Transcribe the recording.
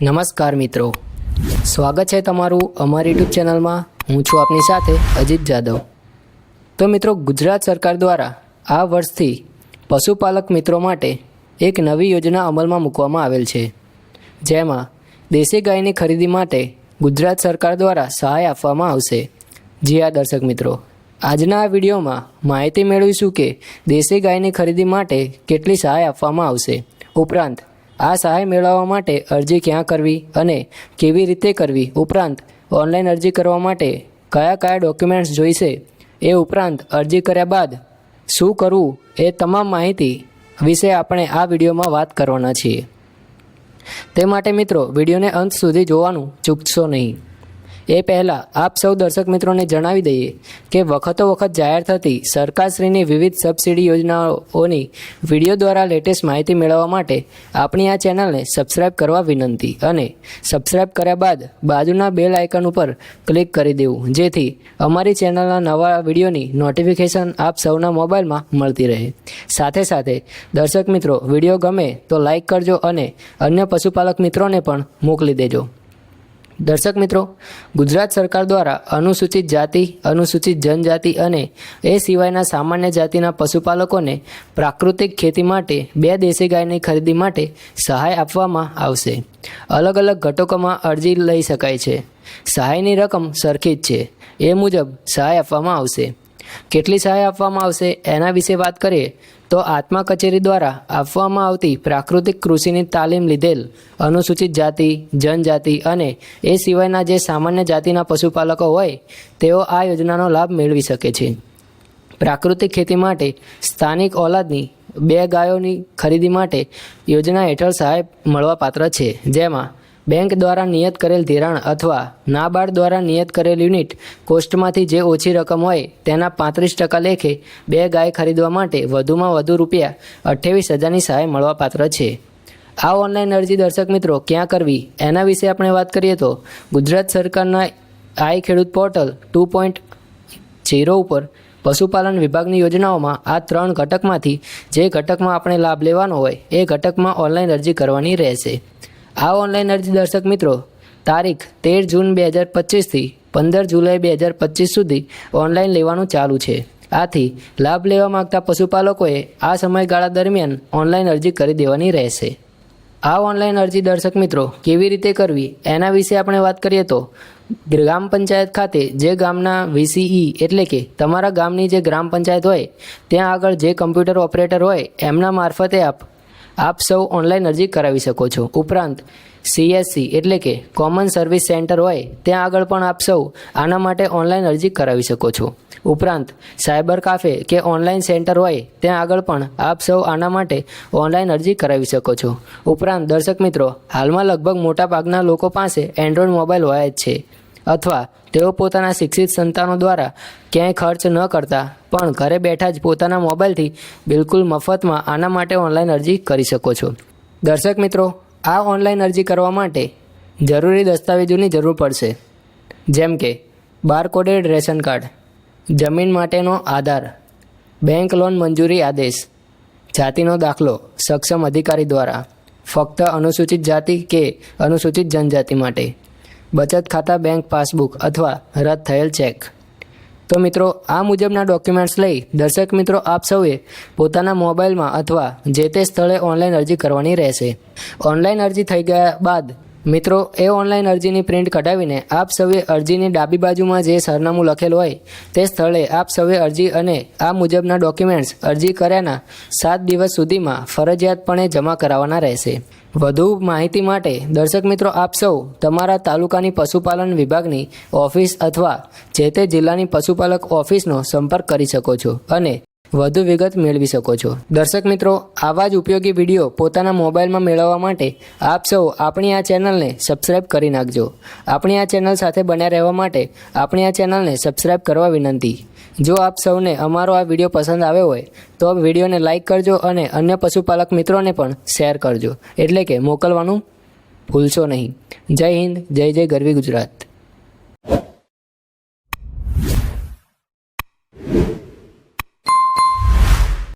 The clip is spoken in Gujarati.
નમસ્કાર મિત્રો. સ્વાગત છે તમારું અમારી યુટ્યુબ ચેનલમાં. હું છું આપની સાથે અજીત જાદવ. તો મિત્રો, ગુજરાત સરકાર દ્વારા આ વર્ષથી પશુપાલક મિત્રો માટે એક નવી યોજના અમલમાં મૂકવામાં આવેલ છે. જેમાં દેશી ગાયની ખરીદી માટે ગુજરાત સરકાર દ્વારા સહાય આપવામાં આવશે. જી આ દર્શક મિત્રો. આજના આ વિડીયોમાં માહિતી મેળવીશું કે દેશી ગાયની ખરીદી માટે કેટલી સહાય આપવામાં આવશે. ઉપરાંત આ સહાય મેળવવા માટે અરજી ક્યાં કરવી અને કેવી રીતે કરવી ઉપરાંત ઓનલાઈન અરજી કરવા માટે કયા કયા ડોક્યુમેન્ટ્સ જોઈશે એ ઉપરાંત અરજી કર્યા બાદ શું કરવું એ તમામ માહિતી વિશે આપણે આ વિડીયોમાં વાત કરવાના છીએ. તે માટે મિત્રો વિડીયોને અંત સુધી જોવાનું ચૂકશો નહીં. એ પહેલાં આપ સૌ દર્શક મિત્રોને જણાવી દઈએ કે વખતો વખત જાહેર થતી સરકારશ્રીની વિવિધ સબસિડી યોજનાઓની વીડિયો દ્વારા લેટેસ્ટ માહિતી મેળવવા માટે આપણી આ ચેનલને સબસ્ક્રાઇબ કરવા વિનંતી અને સબસ્ક્રાઇબ કર્યા બાદ બાજુના બેલ આઇકન ઉપર ક્લિક કરી દેવું, જેથી અમારી ચેનલના નવા વિડીયોની નોટિફિકેશન આપ સૌના મોબાઈલમાં મળતી રહે. સાથે સાથે દર્શક મિત્રો, વીડિયો ગમે તો લાઇક કરજો અને અન્ય પશુપાલક મિત્રોને પણ મોકલી દેજો. દર્શક મિત્રો, ગુજરાત સરકાર દ્વારા અનુસૂચિત જાતિ, અનુસૂચિત જનજાતિ અને એ સિવાયના સામાન્ય જાતિના પશુપાલકોને પ્રાકૃતિક ખેતી માટે બે દેશી ગાયની ખરીદી માટે સહાય આપવામાં આવશે. અલગ અલગ ઘટકોમાં અરજી લઈ શકાય છે. સહાયની રકમ સરખી જ છે. એ મુજબ સહાય આપવામાં આવશે. કેટલી સહાય આપવામાં આવશે એના વિશે વાત કરીએ તો આત્મા કચેરી દ્વારા આપવામાં આવતી પ્રાકૃતિક કૃષિની તાલીમ લીધેલ અનુસૂચિત જાતિ, જનજાતિ અને એ સિવાયના જે સામાન્ય જાતિના પશુપાલકો હોય, તેઓ આ યોજનાનો લાભ મેળવી શકે છે. પ્રાકૃતિક ખેતી માટે સ્થાનિક ઓલાદની બે ગાયોની ખરીદી માટે યોજના હેઠળ સહાય મળવાપાત્ર છે. જેમાં બેંક દ્વારા નિયત કરેલ ધિરાણ અથવા નાબાર્ડ દ્વારા નિયત કરેલ યુનિટ કોસ્ટમાંથી જે ઓછી રકમ હોય તેના પાંત્રીસ ટકા લેખે બે ગાય ખરીદવા માટે વધુમાં વધુ રૂપિયા અઠ્ઠાવીસ હજારની સહાય મળવાપાત્ર છે. આ ઓનલાઈન અરજી દર્શક મિત્રો, ક્યાં કરવી? એના વિશે આપણે વાત કરીએ તો ગુજરાત સરકારના આઈ ખેડૂત પોર્ટલ ટુ પોઈન્ટ ઝીરો ઉપર પશુપાલન વિભાગની યોજનાઓમાં આ ત્રણ ઘટકમાંથી જે ઘટકમાં આપણે લાભ લેવાનો હોય એ ઘટકમાં ઓનલાઈન અરજી કરવાની રહેશે. આ ઓનલાઈન અરજી દર્શક મિત્રો, તારીખ તેર જૂન બે હજાર પચીસથી પંદર જુલાઈ બે હજાર પચીસ સુધી ઓનલાઈન લેવાનું ચાલુ છે. આથી લાભ લેવા માગતા પશુપાલકોએ આ સમયગાળા દરમિયાન ઓનલાઈન અરજી કરી દેવાની રહેશે. આ ઓનલાઈન અરજી દર્શક મિત્રો, કેવી રીતે કરવી એના વિશે આપણે વાત કરીએ તો, ગ્રામ પંચાયત ખાતે જે ગામના વીસીઈ એટલે કે તમારા ગામની જે ગ્રામ પંચાયત હોય, ત્યાં આગળ જે કમ્પ્યુટર ઓપરેટર હોય, એમના મારફતે આપ આપ સૌ ઓનલાઈન અરજી કરાવી શકો છો. ઉપરાંત સીએસસી એટલે કે કોમન સર્વિસ સેન્ટર હોય, ત્યાં આગળ પણ આપ સૌ આના માટે ઓનલાઈન અરજી કરાવી શકો છો. ઉપરાંત સાયબર કાફે કે ઓનલાઈન સેન્ટર હોય, ત્યાં આગળ પણ આપ સૌ આના માટે ઓનલાઈન અરજી કરાવી શકો છો. ઉપરાંત, દર્શક મિત્રો, હાલમાં લગભગ મોટાભાગના લોકો પાસે એન્ડ્રોઈડ મોબાઈલ હોય જ છે. અથવા તેઓ પોતાના શિક્ષિત સંતાનો દ્વારા ક્યાંય ખર્ચ ન કરતા, પણ ઘરે બેઠા જ પોતાના મોબાઈલથી બિલકુલ મફતમાં આના માટે ઓનલાઈન અરજી કરી શકો છો. દર્શક મિત્રો, આ ઓનલાઈન અરજી કરવા માટે જરૂરી દસ્તાવેજોની જરૂર પડશે. જેમ કે બારકોડેડ રેશન કાર્ડ, જમીન માટેનો આધાર, બેંક લોન મંજૂરી આદેશ, જાતિનો દાખલો, સક્ષમ અધિકારી દ્વારા, ફક્ત અનુસૂચિત જાતિ કે અનુસૂચિત જનજાતિ માટે. બચત ખાતા બેંક પાસબુક અથવા રદ થયેલ ચેક. તો મિત્રો, આ મુજબના ડોક્યુમેન્ટ્સ લઈ દર્શક મિત્રો આપ સૌએ પોતાના મોબાઈલમાં અથવા જે તે સ્થળે ઓનલાઈન અરજી કરવાની રહેશે. ઓનલાઈન અરજી થઈ ગયા બાદ મિત્રો, એ ઓનલાઈન અરજીની પ્રિન્ટ કઢાવીને આપ સૌએ અરજીની ડાબી બાજુમાં જે સરનામું લખેલું હોય, તે સ્થળે આપ સૌએ અરજી અને આ મુજબના ડોક્યુમેન્ટ્સ અરજી કર્યાના સાત દિવસ સુધીમાં ફરજિયાતપણે જમા કરાવવાના રહેશે. વધુ માહિતી માટે દર્શક મિત્રો, આપ સૌ તમારા તાલુકાની પશુપાલન વિભાગની ઓફિસ અથવા જે તે જિલ્લાની પશુપાલક ઓફિસનો સંપર્ક કરી શકો છો અને વધુ વિગત મેળવી શકો છો. દર્શક મિત્રો, આવા જ ઉપયોગી વીડિયો પોતાના મોબાઈલમાં મેળવવા માટે આપ સૌ આપણી આ ચેનલને સબસ્ક્રાઇબ કરી નાખજો. આપણી આ ચેનલ સાથે બન્યા રહેવા માટે આપણી આ ચેનલને સબસ્ક્રાઇબ કરવા વિનંતી. જો આપ સૌને અમારો આ વીડિયો પસંદ આવ્યો હોય, તો વિડીયોને લાઇક કરજો અને અન્ય પશુપાલક મિત્રોને પણ શેર કરજો. એટલે કે મોકલવાનું ભૂલશો નહીં. જય હિન્દ, જય જય ગરવી ગુજરાત.